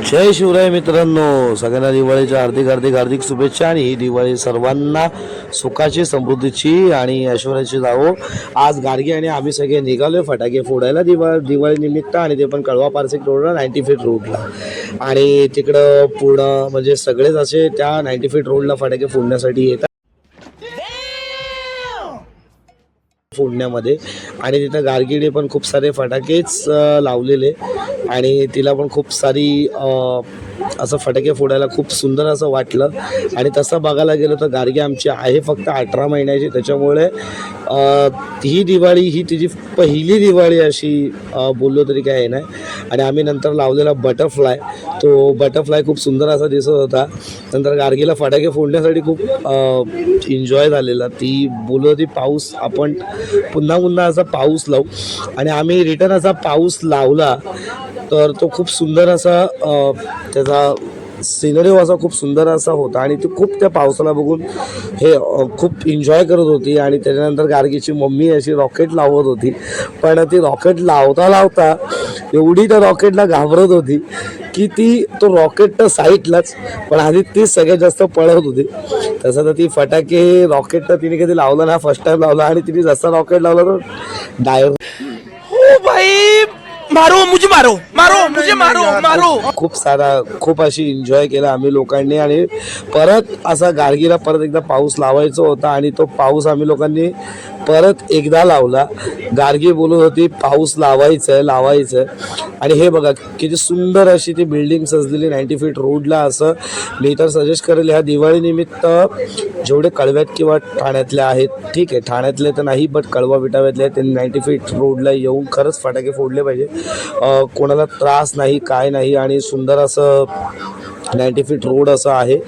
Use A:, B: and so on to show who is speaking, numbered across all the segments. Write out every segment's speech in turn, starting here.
A: जय शिवराय मित्रांनो. सगळ्यांना दिवाळीच्या हार्दिक हार्दिक हार्दिक शुभेच्छा आणि ही दिवाळी सर्वांना सुखाची समृद्धीची आणि ऐश्वर्याची जावो. आज गाडगे आणि आम्ही सगळे निघालोय फटाके फोडायला दिवा दिवाळी निमित्त आणि ते पण कळवा पारसिक रोडला नाईन्टी फीट रोडला. आणि तिकडं पूर्ण म्हणजे सगळेच असे त्या नाईन्टी फीट रोडला फटाके फोडण्यासाठी येतात. फोडण्यामध्ये. आणि तिथं गारगिडे पण खूप सारे फटाकेच लावलेले. आणि तिला पण खूप सारी असं फटाके फोडायला खूप सुंदर असं वाटलं. आणि तसं बघायला गेलं तर गार्गी आमची आहे फक्त अठरा महिन्याची. त्याच्यामुळे ही दिवाळी ही तिची पहिली दिवाळी अशी बोललो तरी काय नाही. आणि आम्ही नंतर लावलेला बटरफ्लाय तो बटरफ्लाय खूप सुंदर असा दिसत होता. नंतर गार्गीला फटाके फोडण्यासाठी खूप एन्जॉय झालेला. ती बोलत ती पाऊस आपण पुन्हा पुन्हा असा पाऊस लावू. आणि आम्ही रिटर्न असा पाऊस लावला. तर तो खूप सुंदर असा त्याचा सिनरी असा खूप सुंदर असा होता आणि ती खूप त्या पावसाला बघून हे खूप एन्जॉय करत होती आणि त्याच्यानंतर गार्गीची मम्मी अशी रॉकेट लावत होती. पण ती रॉकेट लावता लावता एवढी त्या रॉकेटला घाबरत होती की ती तो रॉकेट तर साईटलाच पण आधी ती सगळ्यात जास्त पळत होती. तसं तर ती फटाके रॉकेट तर तिने कधी लावलं ना फर्स्ट टाइम लावला आणि तिने जसा रॉकेट लावला तो डायरेक्ट
B: ओ भाई मारो मुझे मारो मारो मुझे मारो मारो.
A: खूप सारा खूप अशी एन्जॉय केला आम्ही लोकांनी आणि परत असा गार्गीला परत एकदा पाऊस लावायचा होता आणि तो पाऊस आम्ही लोकांनी परत एकदा लावला. गार्गी बोलत होती पाऊस लावायचं आहे लावायचं आहे आणि हे बघा किती सुंदर अशी ती बिल्डिंग सजलेली नाईन्टी फीट रोडला असं मी तर सजेस्ट करेल ह्या दिवाळीनिमित्त जेवढे कळव्यात किंवा ठाण्यातल्या आहेत ठीक आहे ठाण्यातले तर नाही बट कळवा विटाव्यातले आहेत त्यांनी नाईन्टी फीट रोडला येऊन खरंच फटाके फोडले पाहिजे. कोणाला त्रास नाही काय नाही आणि सुंदर असं नाईन्टी फीट रोड असं आहे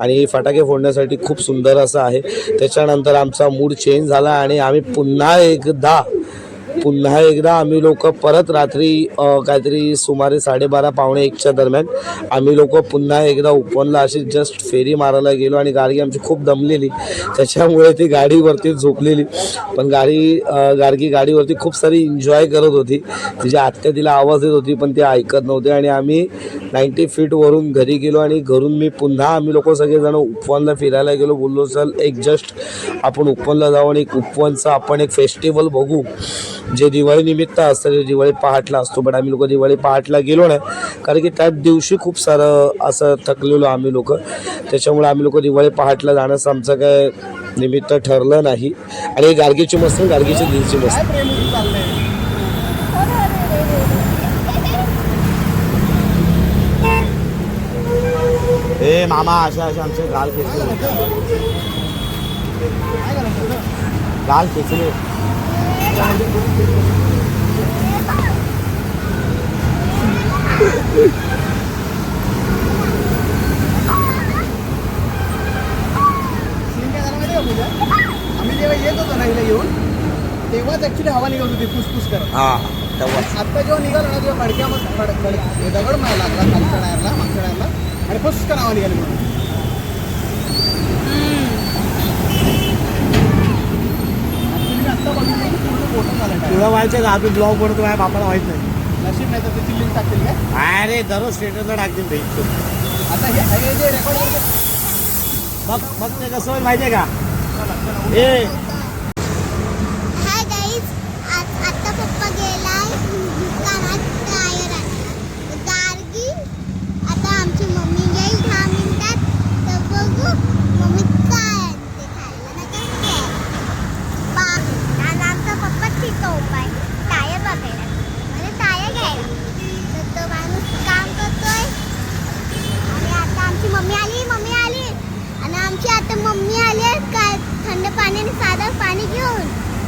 A: आणि फटाके फोडण्यासाठी खूप सुंदर असं आहे. त्याच्यानंतर आमचा मूड चेंज झाला आणि आम्ही पुन्हा एकदा पुन्हा एकदा आम्ही लोक परत रात्री काहीतरी सुमारे साडेबारा पावणे एकच्या दरम्यान आम्ही लोक पुन्हा एकदा उपवनला अशी जस्ट फेरी मारायला गेलो आणि गाडी आमची खूप दमलेली. त्याच्यामुळे ती गाडीवरती झोपलेली. पण गाडी गाडगी गाडीवरती खूप सारी एन्जॉय करत होती. तिची आत्या तिला आवाज येत होती पण ती ऐकत नव्हते. आणि आम्ही नाईन्टी फीटवरून घरी गेलो आणि घरून मी पुन्हा आम्ही लोक सगळेजण उपवनला फिरायला गेलो. बोललो चल एक जस्ट आपण उपवनला जाऊ आणि एक उपवनचा आपण एक फेस्टिवल बघू. जे दिवाळी निमित्त असतं जे दिवाळी पहाटला असतो पण आम्ही लोक दिवाळी पहाटला गेलो नाही. कारण की त्याच दिवशी खूप सारं असं थकलेलो आम्ही लोक. त्याच्यामुळे आम्ही लोक दिवाळी पहाटला जाण्याचं आमचं काय निमित्त ठरलं नाही. आणि गार्गीची मस्त गार्गीची दिलची मस्त. ए मामा अशा अशा आमचे गाल खेचले गाल खेचले
C: आम्ही जेव्हा येत होतो ना हिला येऊन तेव्हाच ऍक्च्युली हवा निघत होती फुसफुस करत
A: हा
C: आता जेव्हा निघालो ना तेव्हा खडक्या मग हे दगड मला लागला मागच्या टायरला आणि फुसकन हवा निघाली म्हणून Actually मी आत्ता बघितलं की पूर्ण मोठं
A: तुला व्हायचं का? आम्ही ब्लॉग बनवतो माझ्या बापाला माहीत नाही.
C: नशीब नाही तर त्याची लिंक टाकतील काय?
A: अरे दररोज स्टेटसला टाकतील भेटतो
C: आता हे हे जे रेकॉर्ड
A: मग मग ते कसं होईल माहितीये का? ए
D: हाय गाईज आज आता पप्पा गेलाय दुकानात टायर आणायला गार्गी आता आमची मम्मी येईल दहा मिनिटात तर बघू मम्मी काय आणते खायला ना काय पा आणि आमचा पप्पा तिथं उपाय टायर बघायला म्हणजे टायर घ्यायला तर तो माणूस काम करतोय आणि आता आमची मम्मी आली मम्मी आली आणि आमची आता मम्मी आली आहे काय थंड पाण्याने साधं पाणी घेऊन तर बघूया काय आहे. तर हाय guys, आता आम्ही पिणार. ती बोलते की नको बसू
C: का रे?
D: घाली. साधं
C: का?
D: थंड पाणी.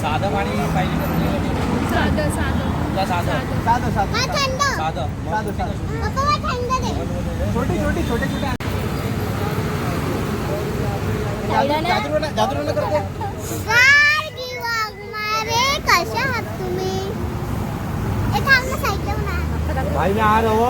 E: साधं पाणी पाहिजे का तुला?
F: साधं साधं.
E: तुला साधं.
C: साधं. साधं
D: मला थंड.
E: साधं. मग
C: साधं साधं.
D: पप्पा मला थंड दे
C: छोटी छोटी छोटे छोटे. जादू जादू करते.
D: गार्गी वाघमारे कशा आहात तुम्ही? ए थांब ना साईडला म्हणा
A: भाई मी आ रहा हूँ.